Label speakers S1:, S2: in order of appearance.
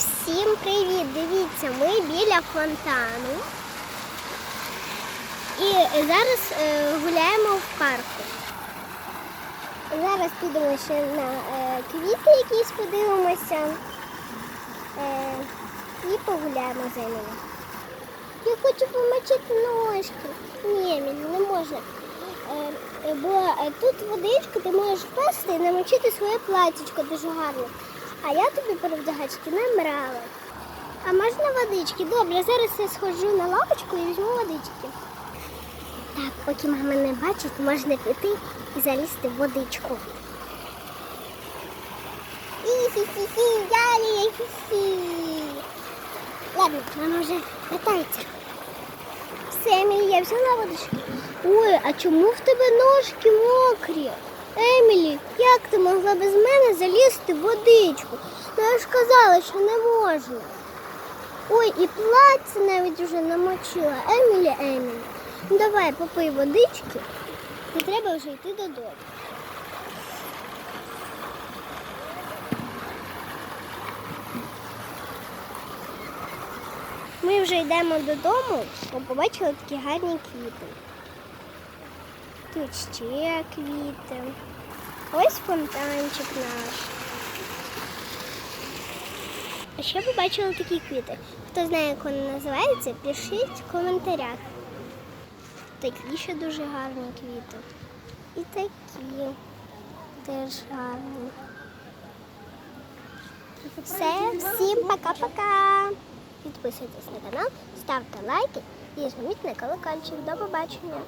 S1: Всім привіт! Дивіться, ми біля фонтану. І зараз е, гуляємо в парку. Зараз підемо ще на е, квіти якісь подивимося. Е, і погуляємо за ними. Я хочу помочити ножки. Ні, мені не можна. Е, бо е, тут водичка, ти можеш впасти і намочити своє платічко дуже гарно. А я тобі перевдягачки набрала. А можна водички? Добре, зараз я сходжу на лавочку і візьму водички. Так, поки мама не бачить, можна піти і залізти в водичку. І-хі-хі-хі, далі, хі-хі. Ладно, мама вже катається. Все, Емілі, я взяла водичку. Ой, а чому в тебе ножки мокрі? Емілі, як ти могла без мене залізти в водичку? Ну, я ж казала, що не можна. Ой, і плаття навіть уже намочила. Емілі, Емілі. Ну давай, попий водички. І треба вже йти додому. Ми вже йдемо додому, бо побачили такі гарні квіти. Тут ще квіти. Ось фонтанчик наш. А ще побачили такі квіти. Хто знає, як вони називаються, пишіть в коментарях. Такі ще дуже гарні квіти. І такі теж гарні. Все, всім пока-пока. Підписуйтесь на канал, ставте лайки і жміть на колокольчик. До побачення.